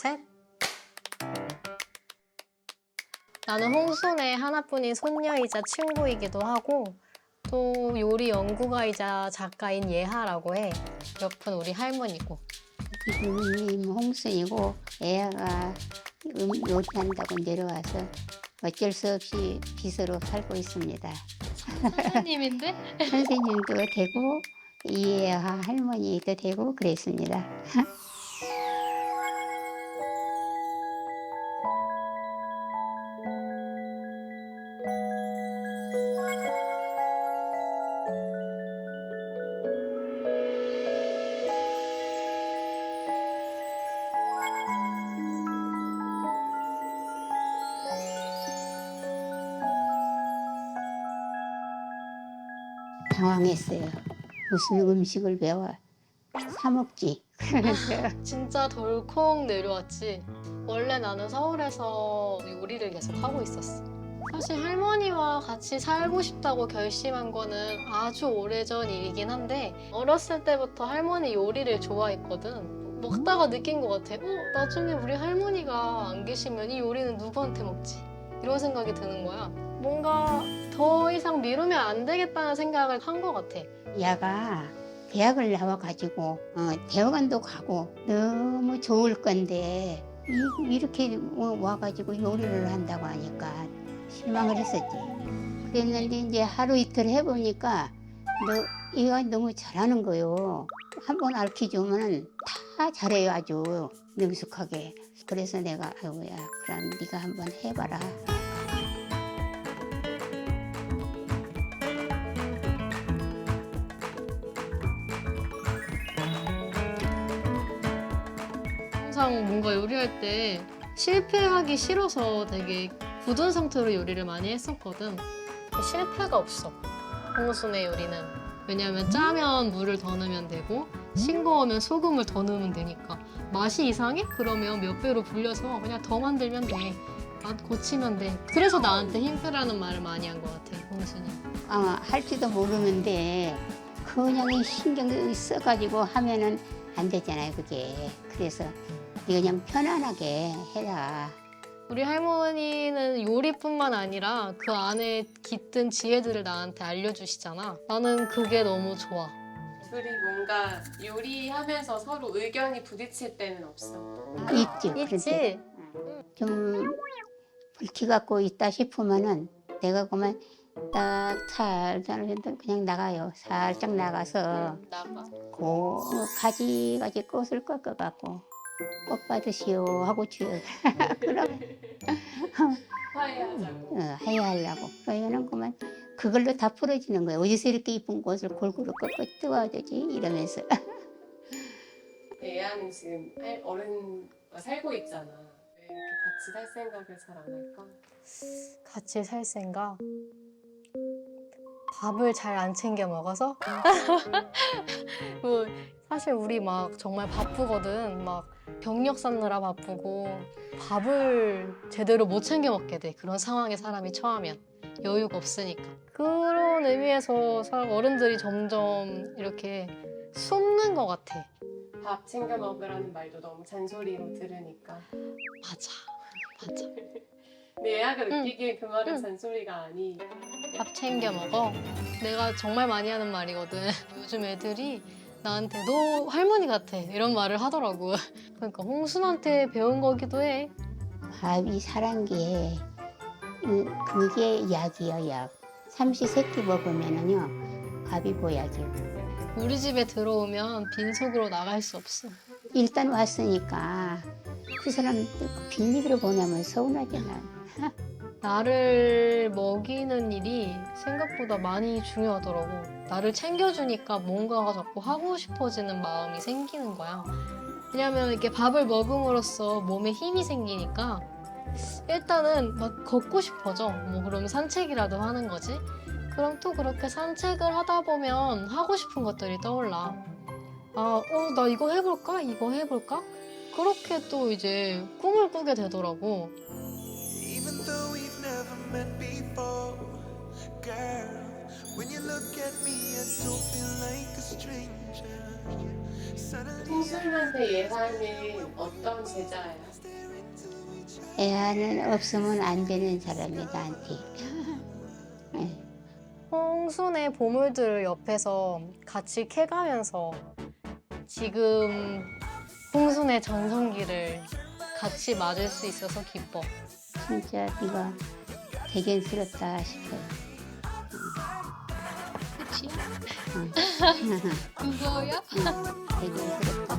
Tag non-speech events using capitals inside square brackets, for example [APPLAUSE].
셋. 나는 홍순의 하나뿐인 손녀이자 친구이기도 하고 또 요리 연구가이자 작가인 예하라고 해. 옆은 우리 할머니고. 이분이 홍순이고 애아가 음, 요리한다고 내려와서 어쩔 수 없이 빚으로 살고 있습니다. 선생님인데? [LAUGHS] 선생님도 되고 이애아 할머니도 되고 그랬습니다. [LAUGHS] 당황했어요. 무슨 음식을 배워 사 먹지. [LAUGHS] 진짜 덜컥 내려왔지. 원래 나는 서울에서 요리를 계속 하고 있었어. 사실 할머니와 같이 살고 싶다고 결심한 거는 아주 오래전 일이긴 한데 어렸을 때부터 할머니 요리를 좋아했거든. 먹다가 느낀 것 같아. 어, 나중에 우리 할머니가 안 계시면 이 요리는 누구한테 먹지? 이런 생각이 드는 거야. 뭔가 더 이상 미루면 안 되겠다는 생각을 한 것 같아. 야가 대학을 나와가지고 어, 대학원도 가고 너무 좋을 건데 이, 이렇게 와- 와가지고 요리를 한다고 하니까 실망을 했었지. 그랬는데 이제 하루 이틀 해보니까 너 얘가 너무 잘하는 거요. 한번 알려주면 다 잘해요 아주 능숙하게. 그래서 내가 아이고야 그럼 네가 한번 해봐라. 항상 뭔가 요리할 때 실패하기 싫어서 되게 굳은 상태로 요리를 많이 했었거든. 실패가 없어. 홍순의 요리는. 왜냐면 짜면 물을 더 넣으면 되고 싱거우면 소금을 더 넣으면 되니까 맛이 이상해? 그러면 몇 배로 불려서 그냥 더 만들면 돼. 맛 고치면 돼. 그래서 나한테 힘쓰라는 말을 많이 한 것 같아, 홍순이. 아, 할지도 모르는데 그냥 이 신경 써가지고 하면은 안 되잖아요 그게 그래서 네가 그냥 편안하게 해라 우리 할머니는 요리뿐만 아니라 그 안에 깃든 지혜들을 나한테 알려주시잖아. 나는 그게 너무 좋아. 둘이 뭔가 요리하면서 서로 의견이 부딪힐 때는 없어. 있지 그런데 있지? 좀 불키 갖고 있다 싶으면은 내가 그만 딱 살살 그냥 나가요 살짝 나가서 나가. 고 가지 가지 꽃을 꺾어 갖고 꽃 받으시오 하고 주요 [LAUGHS] 그럼 화해하자고. 어, 하려고. 그러면은 그만 그걸로 다 풀어지는 거예요. 어디서 이렇게 이쁜 꽃을 골고루 꺾어 뜯어야 되지 이러면서. [LAUGHS] 애아는 지금 할- 어른과 살고 있잖아. 왜 이렇게 같이 살 생각을 잘 안 할까? 같이 살 생각. 밥을 잘 안 챙겨 먹어서? [LAUGHS] 뭐, 사실 우리 막 정말 바쁘거든. 막 경력 쌓느라 바쁘고 밥을 제대로 못 챙겨 먹게 돼. 그런 상황에 사람이 처하면. 여유가 없으니까. 그런 의미에서 사- 어른들이 점점 이렇게 숨는 것 같아. 밥 챙겨 먹으라는 말도 너무 잔소리로 들으니까. 맞아. 맞아. 근데 애아가 느끼기에 그 말은 응. 잔소리가 아니. 밥 챙겨 먹어. 내가 정말 많이 하는 말이거든. [LAUGHS] 요즘 애들이 나한테 너 할머니 같아 이런 말을 하더라고. [LAUGHS] 그러니까 홍순한테 배운 거기도 해. 밥이 이- 그게 약이야 약. 삼시 세끼 먹으면은요 밥이 보약이요. 우리 집에 들어오면 빈속으로 나갈 수 없어. 일단 왔으니까 그 사람 빈입으로 보내면 서운하잖아. [LAUGHS] 나를 먹이는 일이 생각보다 많이 중요하더라고. 나를 챙겨주니까 뭔가가 자꾸 하고 싶어지는 마음이 생기는 거야. 왜냐면 이렇게 밥을 먹음으로써 몸에 힘이 생기니까 일단은 막 걷고 싶어져. 뭐 그러면 산책이라도 하는 거지. 그럼 또 그렇게 산책을 하다 보면 하고 싶은 것들이 떠올라. 아, 어, 나 이거 해볼까? 이거 해볼까? 그렇게 또 이제 꿈을 꾸게 되더라고. 홍순만의 예한은 어떤 제자예요? 애하는 없으면 안 되는 사람이 나한테. 예. 홍순의 보물들을 옆에서 같이 캐가면서 지금 홍순의 전성기를 같이 맞을 수 있어서 기뻐. 진짜 네가 대견스럽다 싶어. 그 그거야? 되게 웃겼다.